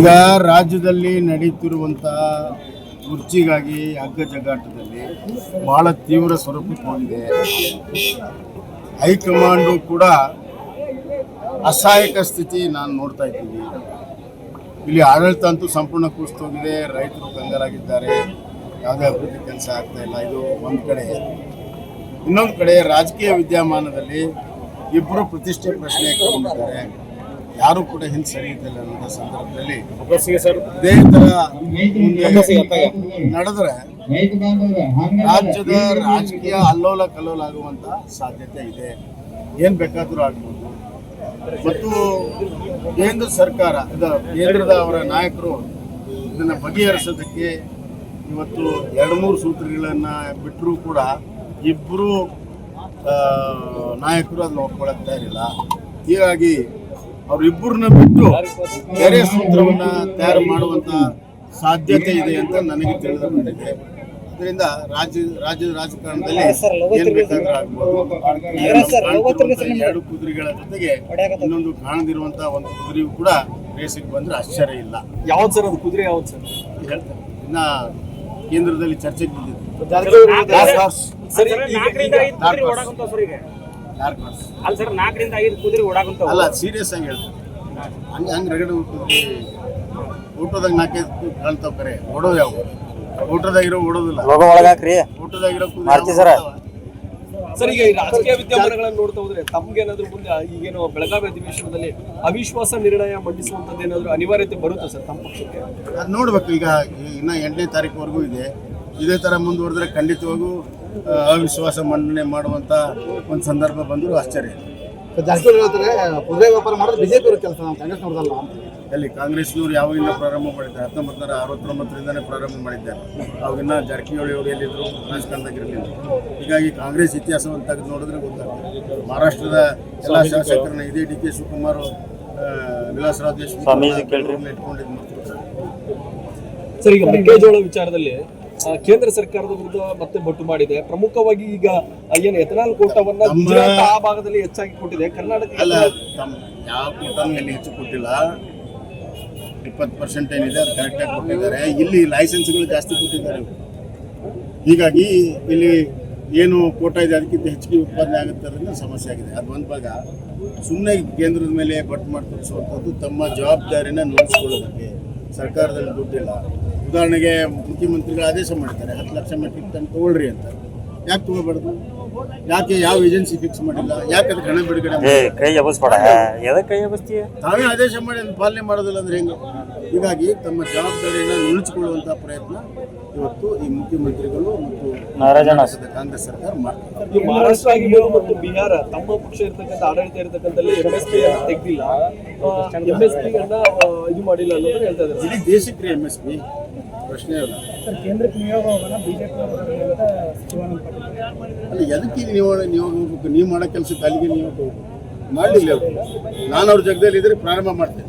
ಈಗ ರಾಜ್ಯದಲ್ಲಿ ನಡೀತಿರುವಂತಹ ಕುರ್ಚಿಗಾಗಿ ಹಗ್ಗ ಜಗಾಟದಲ್ಲಿ ಬಹಳ ತೀವ್ರ ಸ್ವರೂಪಕ್ಕೆ ಹೊಂದಿದೆ. ಹೈಕಮಾಂಡು ಕೂಡ ಅಸಹಾಯಕ ಸ್ಥಿತಿ ನಾನು ನೋಡ್ತಾ ಇದ್ದೀನಿ. ಇಲ್ಲಿ ಆಡಳಿತ ಅಂತೂ ಸಂಪೂರ್ಣ ಕುಸಿತೋಗಿದೆ, ರೈತರು ಕಂಗಾಲಾಗಿದ್ದಾರೆ. ಯಾವುದೇ ಅಭಿವೃದ್ಧಿ ಕೆಲಸ ಆಗ್ತಾ ಇಲ್ಲ, ಇದು ಒಂದು ಕಡೆ. ಇನ್ನೊಂದು ಕಡೆ ರಾಜಕೀಯ ವಿದ್ಯಮಾನದಲ್ಲಿ ಇಬ್ಬರು ಪ್ರತಿಷ್ಠೆ ಪ್ರಶ್ನೆ ಹಾಕೊಂಡಿದ್ದಾರೆ ಯಾರು ಕೂಡ ಹಿಂದೆ ಸರಿ ಇದ್ದಿಲ್ಲ ಅನ್ನೋ ಸಂದರ್ಭದಲ್ಲಿ ಇದೇ ತರ ಮುಂದೆ ನಡೆದ್ರೆ ರಾಜ್ಯದ ರಾಜಕೀಯ ಅಲ್ಲೋಲ ಕಲ್ಲೋಲ ಆಗುವಂತ ಸಾಧ್ಯತೆ ಇದೆ. ಏನ್ ಬೇಕಾದ್ರೂ ಆಗ್ಬೋದು. ಮತ್ತು ಕೇಂದ್ರ ಸರ್ಕಾರ ಇದು ಕೇಂದ್ರದ ಅವರ ನಾಯಕರು ಇದನ್ನ ಬಗೆಹರಿಸೋದಕ್ಕೆ ಇವತ್ತು ಎರಡು ಮೂರು ಸೂತ್ರಗಳನ್ನ ಬಿಟ್ಟರೂ ಕೂಡ ಇಬ್ಬರು ನಾಯಕರು ಅದನ್ನ ಒಪ್ಕೊಳಕ್ ತಯಾರಿಲ್ಲ. ಹೀಗಾಗಿ ಅವರಿಬ್ಬರನ್ನ ಬಿಟ್ಟು ಬೇರೆ ಸೂತ್ರವನ್ನು ತಯಾರು ಮಾಡುವಂಥ ಸಾಧ್ಯತೆ ಇದೆ ಅಂತ ನನಗೆ ತಿಳಿದು ಬಂದಿದೆ. ಅದರಿಂದ ರಾಜ್ಯ ರಾಜ್ಯದ ರಾಜಕಾರಣದಲ್ಲಿ ಏನು ಬೇಕಾದ್ರೂ ಆಗ್ಬೋದು. ಎರಡು ಕುದುರೆಗಳ ಜೊತೆಗೆ ಇನ್ನೊಂದು ಕಾಣದಿರುವಂತಹ ಒಂದು ಕುದುರೆಯು ಕೂಡ ರೇಸಿಗೆ ಬಂದ್ರೆ ಆಶ್ಚರ್ಯ ಇಲ್ಲ. ಯಾವ್ದು ಸರ್ ಅದು? ಕುದುರೆ ಯಾವ್ದು ಸರ್? ಹೇಳ್ತಾರೆ ಇನ್ನ ಕೇಂದ್ರದಲ್ಲಿ ಚರ್ಚೆಗೆ ಬಿದ್ದಿದೆ. ಅಲ್ಲ ಸರ್ ನಾಲ್ಕರಿಂದ ಐದು ಕುದುರೆ ಓಡಾಕಂತಾವ ಅಲ್ಲ ಸೀರಿಯಸ್ ಆಗಿ ಹೇಳ್ತಾರೆ ಹಂಗೆ ಹಂಗೆ ರಗಡೆ ಊಟದಾಗ ನಾಲ್ಕೈದು ಕಳ್ತಾವ ಕರೆ. ಓಡೋದು ಯಾವ ಊಟದಾಗಿರೋ ಓಡೋದಿಲ್ಲ. ಲೋಗೋ ಒಳಗಾಕ್ರಿ. ಊಟದಾಗಿರೋ ಮಾಡ್ತೀವಿ ಸರ. ಸರ್ ಈಗ ಈ ರಾಜಕೀಯ ವಿದ್ಯಮಾನಗಳನ್ನು ನೋಡ್ತಾ ಹೋದ್ರೆ ತಮ್ಗೇನಾದ್ರೂ ಮುಂದೆ ಈಗೇನು ಬೆಳಗಾವಿ ಅಧಿವೇಶನದಲ್ಲಿ ಅವಿಶ್ವಾಸ ನಿರ್ಣಯ ಮಂಡಿಸುವಂತದ್ದು ಏನಾದ್ರು ಅನಿವಾರ್ಯತೆ ಬರುತ್ತೆ ಸರ್ ತಮ್ಮ ಪಕ್ಷಕ್ಕೆ? ಅದು ನೋಡ್ಬೇಕು ಈಗ ಇನ್ನ ಎಂಟನೇ ತಾರೀಕುವರೆಗೂ ಇದೆ. ಇದೇ ತರ ಮುಂದುವರೆದ್ರೆ ಖಂಡಿತವಾಗೂ ಅವಿಶ್ವಾಸ ಮಂಡನೆ ಮಾಡುವಂತ ಒಂದು ಸಂದರ್ಭ ಬಂದರೂ ಆಶ್ಚರ್ಯ. ಜಾಸ್ತಿ ಹೇಳ್ತಾರೆ ಕುದುರೆ ವ್ಯಾಪಾರ ಮಾಡೋದು ಬಿಜೆಪಿ ಅವ್ರ ಕೆಲಸ ನಾವು ಕಾಂಗ್ರೆಸ್ ನೋಡೋದಲ್ಲ ಅಂತ ಎಲ್ಲಿ ಕಾಂಗ್ರೆಸ್ನವ್ರು ಯಾವಾಗಿಂದ ಪ್ರಾರಂಭ ಮಾಡಿದ್ದಾರೆ ಹತ್ತೊಂಬತ್ತರ ನೂರ ಅರವತ್ತೊಂಬತ್ತರಿಂದನೇ ಪ್ರಾರಂಭ ಮಾಡಿದ್ದಾರೆ ಅವಾಗಿನ್ನ ಜಾರಕಿಹೊಳಿ ಅವರು ಎಲ್ಲಿದ್ರು ರಾಜಕಾರಣದಾಗಿರಲಿಲ್ಲ ಹೀಗಾಗಿ ಕಾಂಗ್ರೆಸ್ ಇತಿಹಾಸವನ್ನು ತೆಗೆದು ನೋಡಿದ್ರೆ ಗೊತ್ತಾಗ್ತದೆ ಮಹಾರಾಷ್ಟ್ರದ ಎಲ್ಲ ಶಾಸಕರನ್ನ ಇದೇ ಡಿ ಕೆ ಶಿವಕುಮಾರ್ ವಿಲಾಸ್ ರಾಜೇಶ್. ಇಟ್ಕೊಂಡಿದ್ದು. ಸರ್ ಈಗ ಮೆಕ್ಕೆಜೋಳ ವಿಚಾರದಲ್ಲಿ ಕೇಂದ್ರ ಸರ್ಕಾರದ ವಿರುದ್ಧ ಮತ್ತೆ ಬೊಟ್ಟು ಮಾಡಿದೆ. ಪ್ರಮುಖವಾಗಿ ಈಗ ಏನು ಎಥನಾಲ್ ಕೋಟವನ್ನ ಗುಜರಾತ್ ಆ ಭಾಗದಲ್ಲಿ ಹೆಚ್ಚಾಗಿ ಕೊಟ್ಟಿದೆ. ಕರ್ನಾಟಕ ಅಲ್ಲ ತಮ್ಮ ಯಾವ ಕೂಟನೂ ಎಲ್ಲಿ ಹೆಚ್ಚು ಕೊಟ್ಟಿಲ್ಲ. ಇಪ್ಪತ್ತು ಪರ್ಸೆಂಟ್ ಏನಿದೆ ಅದು ಕರೆಕ್ಟಾಗಿ ಕೊಟ್ಟಿದ್ದಾರೆ. ಇಲ್ಲಿ ಲೈಸೆನ್ಸ್ಗಳು ಜಾಸ್ತಿ ಕೊಟ್ಟಿದ್ದಾರೆ. ಹೀಗಾಗಿ ಇಲ್ಲಿ ಏನು ಕೋಟ ಇದೆ ಅದಕ್ಕಿಂತ ಹೆಚ್ಚಿಗೆ ಉತ್ಪಾದನೆ ಆಗುತ್ತೆ ಅನ್ನೋ ಸಮಸ್ಯೆ ಆಗಿದೆ. ಅದು ಒಂದು ಭಾಗ. ಸುಮ್ಮನೆ ಕೇಂದ್ರದ ಮೇಲೆ ಬಟ್ ಮಾಡಿ ತೋರಿಸುವಂಥದ್ದು ತಮ್ಮ ಜವಾಬ್ದಾರಿನ ನೋಡಿಸ್ಕೊಳ್ಳೋದಕ್ಕೆ. ಸರ್ಕಾರದಲ್ಲಿ ದುಡ್ಡಿಲ್ಲ. ಉದಾಹರಣೆಗೆ ಮುಖ್ಯಮಂತ್ರಿಗಳು ಆದೇಶ ಮಾಡ್ತಾರೆ ಹತ್ತು ಲಕ್ಷ ಮೆಟ್ರಿಕ್ ಟನ್ ತಗೊಳ್ರಿ ಅಂತ. ಯಾಕೆ ತಗೋಬಾರ್ದು ಯಾಕೆ ಯಾವ ಏಜೆನ್ಸಿ ಫಿಕ್ಸ್ ಮಾಡಿಲ್ಲ? ಯಾಕೆ ಅದಕ್ಕೆ ಹಣ ಬಿಡುಗಡೆ? ಕೈ ಎಬಸ್ಬೇಡ. ಎದಕ್ ಕೈ ಎಬಸ್ತೀಯ? ತಾವೇ ಆದೇಶ ಮಾಡಿ ಅದನ್ನ ಪಾಲನೆ ಮಾಡೋದಿಲ್ಲ ಅಂದ್ರೆ ಹೆಂಗೆ? ಹೀಗಾಗಿ ತಮ್ಮ ಜವಾಬ್ದಾರಿಯನ್ನು ನುಣುಚಿಕೊಳ್ಳುವಂತಹ ಪ್ರಯತ್ನ ಇವತ್ತು ಈ ಮುಖ್ಯಮಂತ್ರಿಗಳು ಮತ್ತು ನಾರಾಯಣ. ಕಾಂಗ್ರೆಸ್ ಸರ್ಕಾರ ಮಾಡ್ತಾರೆ ಮಹಾರಾಷ್ಟ್ರ ಆಗಿರ್ಬೋದು ಮತ್ತು ಬಿಹಾರ ತಮ್ಮ ಪಕ್ಷ ಇರ್ತಕ್ಕಂಥ ಆಡಳಿತ ಇರತಕ್ಕಂಥಲ್ಲಿ ಎಂ ಎಸ್ ಪಿ ಅನ್ನ ತೆಗ್ದಿಲ್ಲ. ಎಂ ಎಸ್ ಪಿ ಅನ್ನ ಇದು ಮಾಡಿಲ್ಲ ಅನ್ನೋದು ಹೇಳ್ತಾ ಇದ್ದಾರೆ. ಇಡೀ ದೇಶಕ್ಕೆ ಎಂ ಎಸ್ ಪಿ ಪ್ರಶ್ನೆ ಇಲ್ಲ. ಕೇಂದ್ರಕ್ಕೆ ನಿಯೋಗವನ್ನು ಬಿಜೆಪಿ ಅಂತ ಶಿವಾನಂದ ಪಾಟೀಲ್ ಅಲ್ಲಿ ಎದಕ್ಕೆ ನೀವು ನೀವು ಹೋಗ್ಬೇಕು? ನೀವು ಮಾಡೋ ಕೆಲಸಕ್ಕೆ ಅಲ್ಲಿಗೆ ನೀವು ಹೋಗ್ಬೇಕು. ಮಾಡಲಿಲ್ಲ ನಾನು ಅವ್ರ ಜಗದಲ್ಲಿ ಇದ್ರೆ ಪ್ರಾರಂಭ ಮಾಡ್ತೇನೆ.